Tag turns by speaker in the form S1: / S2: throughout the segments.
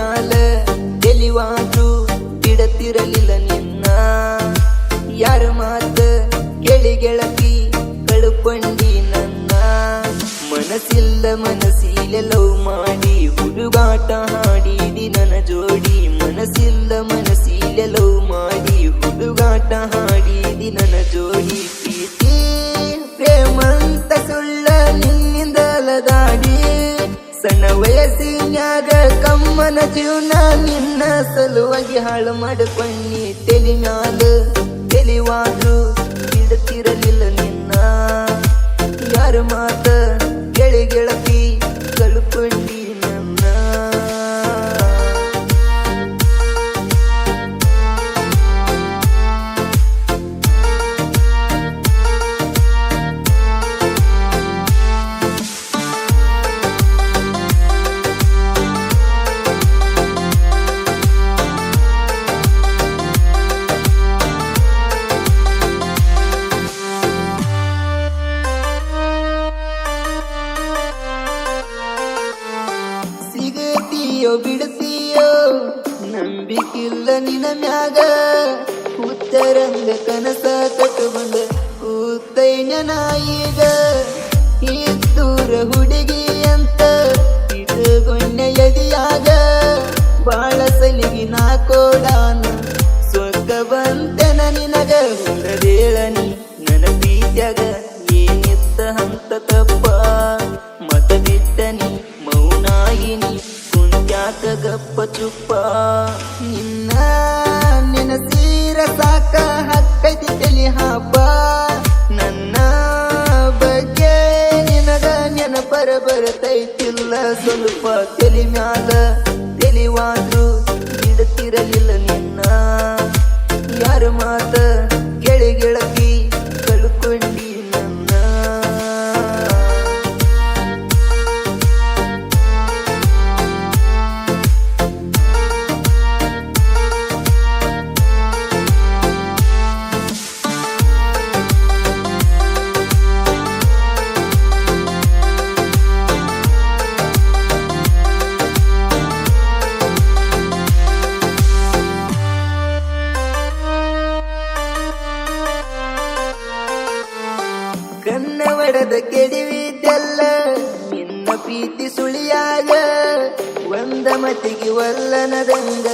S1: ಮ್ಯಾಲ ಎಲಿವಾದ್ರು ಬಿಡತಿರಲಿಲ್ಲ ನಿನ್ನ. ಯಾರ ಮಾತ ಕೇಳಿ ಗೆಳತಿ ಕಳ್ಕೊಂಡಿ ನನ್ನ. ಮನಸ್ಸಿಲ್ಲ, ಮನಸ್ಸಿಲೆ ಲವ್ ಮಾಡಿ, ಹುಡುಗಾಟ ಹಾಡಿದಿ ನನ್ನ ಜೋಡಿ. ಮನಸ್ಸಿಲ್ಲ, ಮನಸ್ಸಿಲೆ ಲವ್ ಮಾಡಿ, ಹುಡುಗಾಟ ಹಾಡಿದಿ ನನ್ನ ಜೋಡಿ. ಪ್ರೀತಿ ಪ್ರೇಮಂತ ಸುಳ್ಳ ನಿನ್ನಿಂದ ಅಲದಾಡಿ. ಸಣ್ಣ ವಯಸ್ಸಿನ್ಯಾಗ ಕಮ್ಮನ ಜೀವನ ನಿನ್ನ ಸಲುವಾಗಿ ಹಾಳು ಮಾಡಿಕೊಂಡಿ. ತೆಲಿ ಮ್ಯಾಲ ತೆಲಿವಾದ್ರು ಬಿಡುತ್ತಿರಲಿಲ್ಲ ನಿನ್ನ. ಯಾರು ಮಾತ ಗೆಳೆ ಉತ್ತರಂಗ ಕನಸ ಕಟ್ಟುಕೊಂಡ ಕೂತೈನ ಈಗ ಇದ್ದೂರ ಹುಡುಗಿ ಅಂತ ಇಟ್ಟುಕೊಂಡ ಎದಿಯಾಗ. ಬಾಳ ಸಲಿಗಿ ನಾ ಕೋಡಾನ ಸ್ವರ್ಗ ಬಂತೆನ ನಿನಗ. ಹುಡದೇಳನಿ ನನ್ನ ಪ್ರೀತ್ಯಾಗ ಏನಿತ್ತ ಹಂತ ತಪ್ಪ. ಮತ ಬಿಟ್ಟನಿ ಮೌನಾಯಿನಿ, ಕುಂತ್ಯಾಕ ಗಪ್ಪ ಚುಪ್ಪ. ನಿನ್ನ ಬರತೈತಿಲ್ಲ ಸ್ವಲ್ಪ ತಲಿ ಮ್ಯಾಲ ತೆಲಿವಾದ್ರು ಬಿಡುತ್ತಿರಲಿಲ್ಲ ನಿನ್ನ. ಯಾರು ಮಾತ ಮತಿಗೆ ಒಲ್ಲನದಂಗ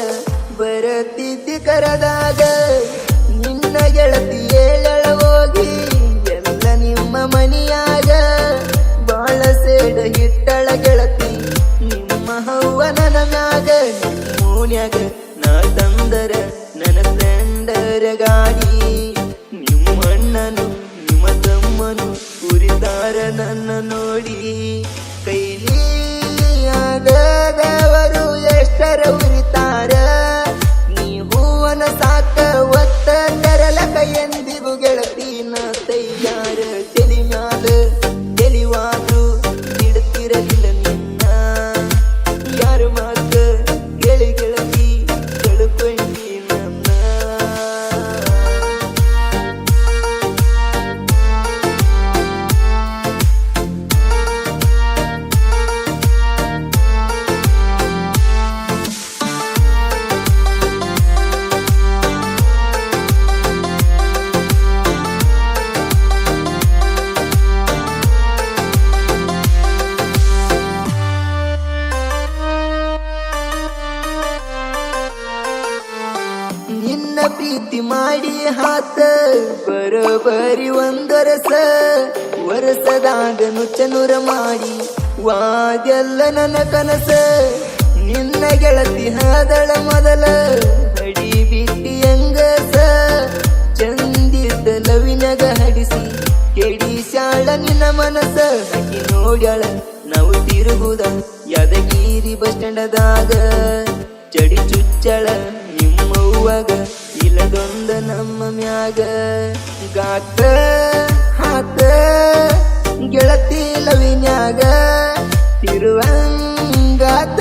S1: ಬರತಿದ್ದಿ ಕರದಾಗ. ನಿನ್ನ ಗೆಳತಿ ಏಳಳ ಹೋಗಿ, ಎಲ್ಲ ನಿಮ್ಮ ಮನಿಯಾಗ. ಬಾಳ ಸೇಡ ಹಿಟ್ಟಳ ಗೆಳತಿ, ನಿಮ್ಮ ಹವ್ವ ನನಗ ಮೂನ್ಯಾಗ ನಾ ತಂದರ, ನನ್ನ ತಂಡರ ಗಾಡಿ ನಿಮ್ಮ ಅಣ್ಣನು, ನಿಮ್ಮ ತಮ್ಮನು, ಕುರಿದಾರ ನನ್ನ ನೋಡಿ. quero eu gritar ಮಾಡಿ ಹಾತ ಬರೋಬರಿ ಒಂದೊರಸ. ವರಸದಾಗ ನುಚ್ಚನೂರ ಮಾಡಿ. ವಾದೆಲ್ಲ ನನ್ನ ಕನಸ. ನಿನ್ನ ಗೆಳತಿ ಹಾದಳ ಮೊದಲ. ಹಡಿ ಬಿಟ್ಟಿ ಹೆಂಗಸ. ಚಂದಿದ್ದ ಲವಿನಗ ಹಡಿಸಿ. ಕೆಡಿಸ್ಯಾಳ ನಿನ್ನ ಮನಸ. ಹಕ್ಕಿ ನೋಡ್ಯಾಳ ನಾವು ತಿರುಗುದ. ಯಾದಗಿರಿ ಬಸ್ ಸ್ಟ್ಯಾಂಡದಾಗ. ಚಡಿ ಚುಚ್ಚಳ ನಿಮ್ಮವ್ವಗ ಇಲ್ಲದೊಂದ ನಮ್ಮ ಮ್ಯಾಗ ಗಾತ ಹಾತ ಗೆಳತಿ ಲವಿನ್ಯಾಗ ತಿರುವಂಗಾತ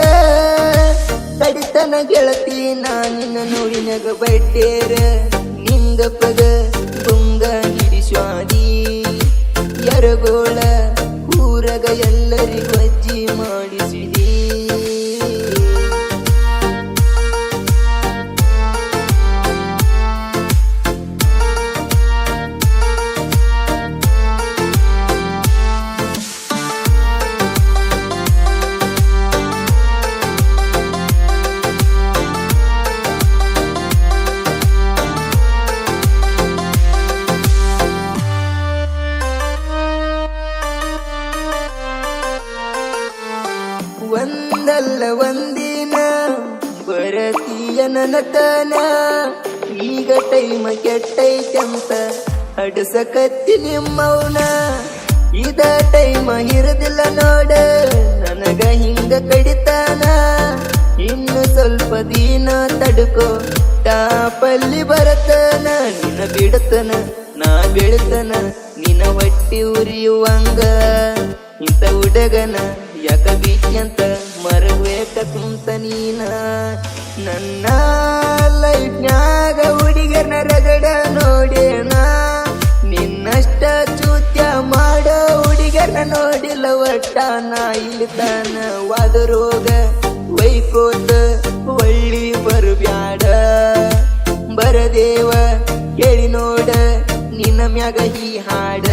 S1: ಕಡಿತನ ಗೆಳತಿ ನಾನಿನ ನೋಡಿನಾಗ ಬಡ್ಡೇರ ನಿಂಗಪ್ಪಗ ತುಂಗ ಹಿಡಿಸ್ವಾದಿ ಎರಗೋಳ ಊರಗ ಎಲ್ಲರಿಗೂ ನತನ ಈಗ ಟೈಮ ಕೆಟ್ಟೈತಂತ. ಅಡಸಕತ್ತಿ ನಿಮ್ಮವನ, ಇದ ಟೈಮ ಇರದಿಲ್ಲ ನೋಡ. ನನಗ ಹಿಂಗ ಕಡಿತಾನ. ಇನ್ನು ಸ್ವಲ್ಪ ದಿನ ತಡ್ಕೋ, ಟಾಪಲ್ಲಿ ಬರತನ. ನಿನ್ನ ಬಿಡತನ, ನಾ ಬೆಳತನ. ನಿನ್ನ ಹೊಟ್ಟಿ ಉರಿಯುವಂಗ, ಇಂಥ ಹುಡುಗನ ಯಾಕ ಬೀಚ್ಯಂತ ಮರಬೇಕ ಕುಂತ ನೀನ ನನ್ನ ಲೈಫ್ನ್ಯಾಗ ಹುಡುಗನ ರಗಡ ನೋಡೇನ? ನಿನ್ನಷ್ಟ ಚೂತ್ಯ ಮಾಡೋ ಹುಡುಗನ ನೋಡಿಲ್ಲ ಒಟ್ಟ ನಾ ಇಲ್ತಾನ ವಾದ ರೋಗ, ವೈಕೋತ, ಒಳ್ಳಿ ಬರಬ್ಯಾಡ. ಬರದೇವ ಕೇಳಿ ನೋಡ, ನಿನ್ನ ಮ್ಯಾಗ ಈ ಹಾಡ.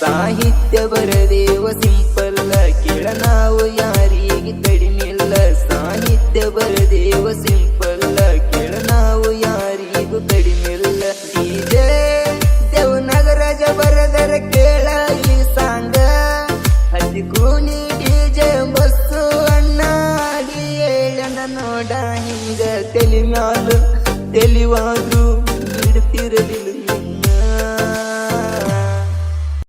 S1: ಸಾಹಿತ್ಯ ಬರದೇವ ಸಿಂಪಲ್ ಕೇಳ ನಾವು ಯಾರಿಗೆ ಕಡಿಮಿಲ್ಲ